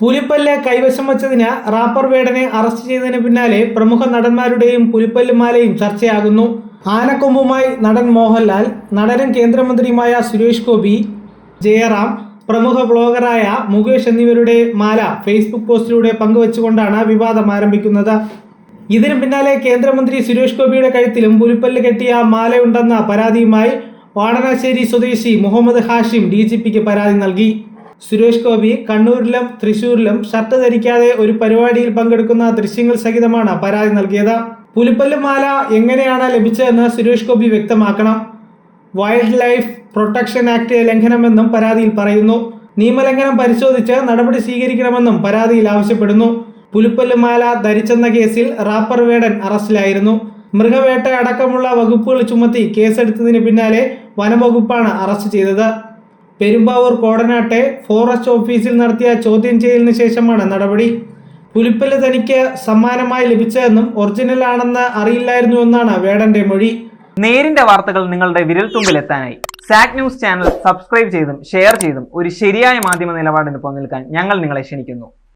പുലിപ്പല്ല് കൈവശം വച്ചതിന് wrapper വേടനെ arrest ചെയ്തതിന് പിന്നാലെ പ്രമുഖ നടന്മാരുടെയും പുലിപ്പല്ലുമാലയും ചർച്ചയാകുന്നു. ആനക്കൊമ്പുമായി നടൻ മോഹൻലാൽ നടനും കേന്ദ്രമന്ത്രിയുമായ സുരേഷ് ഗോപി ജയറാം പ്രമുഖ ബ്ലോഗറായ മുകേഷ് എന്നിവരുടെ മാല ഫേസ്ബുക്ക് പോസ്റ്റിലൂടെ പങ്കുവച്ചുകൊണ്ടാണ് വിവാദം ആരംഭിക്കുന്നത്. ഇതിനു പിന്നാലെ കേന്ദ്രമന്ത്രി സുരേഷ് ഗോപിയുടെ കഴുത്തിലും പുലിപ്പല്ല് കെട്ടിയ മാലയുണ്ടെന്ന പരാതിയുമായി വാടനാശ്ശേരി സ്വദേശി മുഹമ്മദ് ഹാഷിം ഡി പരാതി നൽകി. സുരേഷ് ഗോപി കണ്ണൂരിലും തൃശൂരിലും ഷർട്ട് ധരിക്കാതെ ഒരു പരിപാടിയിൽ പങ്കെടുക്കുന്ന ദൃശ്യങ്ങൾ സഹിതമാണ് പരാതി നൽകിയത്. പുലിപ്പല്ല് മാല എങ്ങനെയാണ് ലഭിച്ചതെന്ന് സുരേഷ് ഗോപി വ്യക്തമാക്കണം. വൈൽഡ് ലൈഫ് പ്രൊട്ടക്ഷൻ ആക്ട് ലംഘനമെന്നും പരാതിയിൽ പറയുന്നു. നിയമലംഘനം പരിശോധിച്ച് നടപടി സ്വീകരിക്കണമെന്നും പരാതിയിൽ ആവശ്യപ്പെടുന്നു. പുലിപ്പല്ല് മാല ധരിച്ചെന്ന കേസിൽ റാപ്പർ വേടൻ അറസ്റ്റിലായിരുന്നു. മൃഗവേട്ട അടക്കമുള്ള വകുപ്പുകൾ ചുമത്തി കേസെടുത്തതിന് പിന്നാലെ വനംവകുപ്പാണ് അറസ്റ്റ് ചെയ്തത്. പെരുമ്പാവൂർ കോടനാട്ടെ ഫോറസ്റ്റ് ഓഫീസിൽ നടത്തിയ ചോദ്യം ചെയ്യലിന് ശേഷമാണ് നടപടി. പുലിപ്പല്ല് തനിക്ക് സമ്മാനമായി ലഭിച്ചതെന്നും ഒറിജിനൽ ആണെന്ന് അറിയില്ലായിരുന്നു എന്നാണ് വേടന്റെ മൊഴി. നേരിന്റെ വാർത്തകൾ നിങ്ങളുടെ വിരൽത്തുമ്പിൽ എത്താനായി സാക് ന്യൂസ് ചാനൽ സബ്സ്ക്രൈബ് ചെയ്തും ഷെയർ ചെയ്തും ഒരു ശരിയായ മാധ്യമ നിലപാടിന് പങ്കെടുക്കാൻ ഞങ്ങൾ നിങ്ങളെ ക്ഷണിക്കുന്നു.